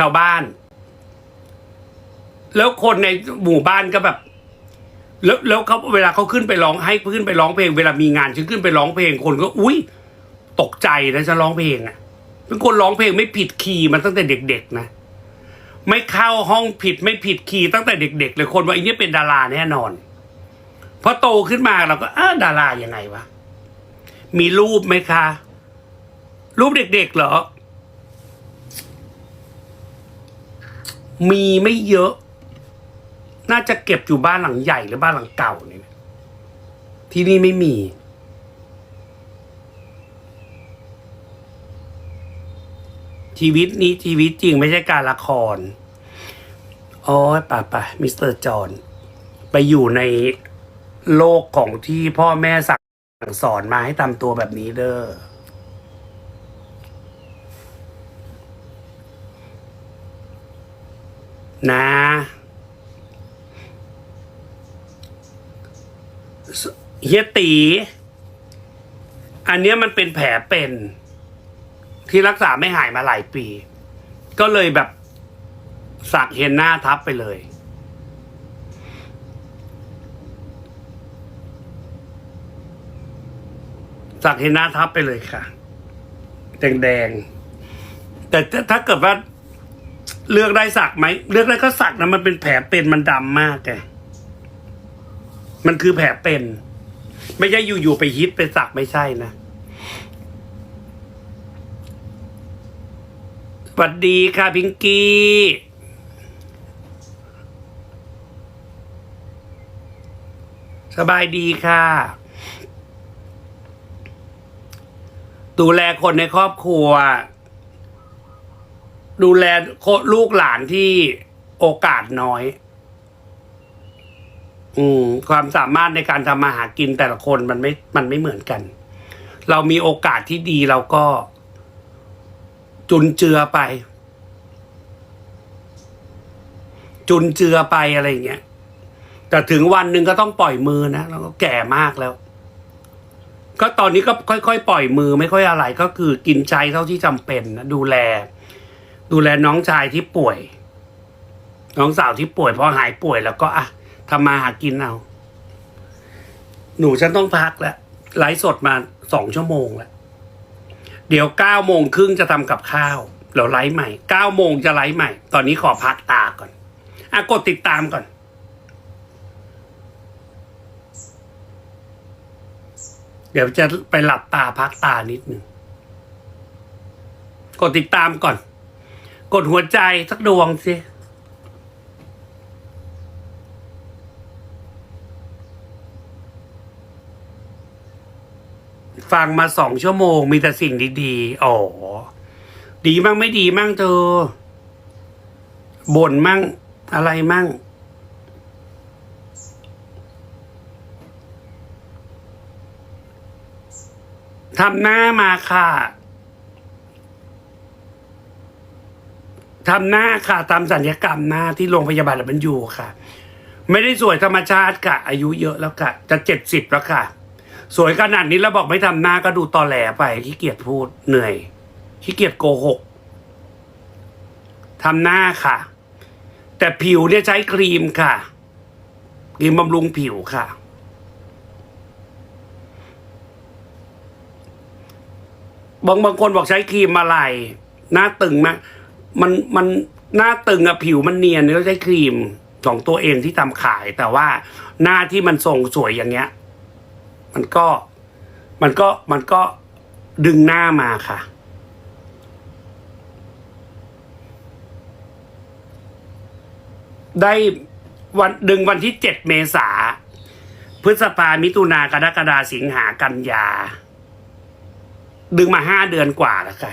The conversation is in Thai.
ชาวบ้าน แล้วคนในหมู่บ้านก็แบบ แล้วแล้วเขาเวลาเขาขึ้นไปร้องให้ขึ้นไปร้องเพลง เวลามีงานฉันขึ้นไปร้องเพลงคนก็ อุ้ยตกใจนะฉันร้องเพลงอะ่ะเป็นคนร้องเพลงไม่ผิดคีย์มาตั้งแต่เด็ก ๆ นะไม่เข้าห้องผิดไม่ผิดคีย์ตั้งแต่เด็ก ๆ เลยคนว่าไอ้นี่เป็นดาราแน่นอนพอโตขึ้นมาเราก็อ้าดารายังไงวะมีรูปไหมคะ รูปเด็ก ๆ เหรอ มีไม่เยอะ น่าจะเก็บอยู่บ้านหลังใหญ่หรือบ้านหลังเก่าเนี่ยที่นี่ไม่มี ชีวิตนี้ชีวิตจริงไม่ใช่การละครอ้ยป่าป่ามิสเตอร์จอห์นไปอยู่ในโลกของที่พ่อแม่สั่งสอนมาให้ทำตัวแบบนี้เด้อ นะ เฮียตี อันเนี้ยมันเป็นแผลเป็น ที่รักษาไม่หายมาหลายปี ก็เลยแบบสักเฮนหน้าทับไปเลย สักเฮนหน้าทับไปเลยค่ะ แดงๆแต่ถ้าเกิดว่า เลือกได้สักไหมเลือกได้ก็สักนะมันเป็นแผลเป็นมันดำมากแกมันคือแผลเป็น ไม่ใช่อยู่ๆไปฮิตไปสักไม่ใช่นะสวัสดีค่ะพิงกี้สบายดีค่ะ ดูแลคนในครอบครัว ดูแลลูกหลานที่โอกาสน้อย อืม ความสามารถในการทำมาหากินแต่ละคนมันไม่ มันไม่เหมือนกัน เรามีโอกาสที่ดีเราก็ จุนเจือไป จุนเจือไปอะไรอย่างเงี้ยแต่ถึงวันหนึ่งก็ต้องปล่อยมือนะแล้วก็แก่มากแล้ว ก็ตอนนี้ก็ค่อยๆปล่อยมือไม่ค่อยอะไร ก็คือกินใจเท่าที่จำเป็นนะดูแล ดูแลน้องชายที่ป่วย น้องสาวที่ป่วยพอหายป่วยแล้วก็อะทำมาหากินเอา หนูฉันต้องพักแล้วไลฟ์สดมาสองชั่วโมงแล้ว เดี๋ยวเก้าโมงครึ่งจะทำกับข้าวแล้วไลฟ์ใหม่เก้าโมงจะไลฟ์ใหม่ ตอนนี้ขอพักตาก่อนอะกดติดตามก่อนเดี๋ยวจะไปหลับตาพักตานิดหนึ่ง กดติดตามก่อน กดหัวใจสักดวงสิ ฟังมาสองชั่วโมงมีแต่สิ่งดีๆ อ๋อ ดีมั่งไม่ดีมั่งเธอบ่นมั่งอะไรมั่งทำหน้ามาค่ะ ทำหน้าค่ะทำสัญญกรรมหน้าที่โรงพยาบาลมันอยู่ค่ะ ไม่ได้สวยธรรมชาติค่ะ อายุเยอะแล้วค่ะ จะเจ็ดสิบแล้วค่ะ สวยขนาดนี้แล้วบอกไม่ทำหน้าก็ดูตอแหลไปขี้เกียจพูดเหนื่อยขี้เกียจโกหกทำหน้าค่ะ แต่ผิวเนี่ยใช้ครีมค่ะครีมบำรุงผิวค่ะ บางบางคนบอกใช้ครีมอะไร หน้าตึงมาก มันมันหน้าตึงอะผิวมันเนียนแล้วใช้ครีมของตัวเองที่ทำขาย แต่ว่าหน้าที่มันทรงสวยอย่างเงี้ย มันก็มันก็มันก็ดึงหน้ามาค่ะ ได้วันดึงวันที่เจ็ดเมษาพฤษภามิถุนากรกฎาสิงหากันยา ดึงมาห้าเดือนกว่าแล้วค่ะ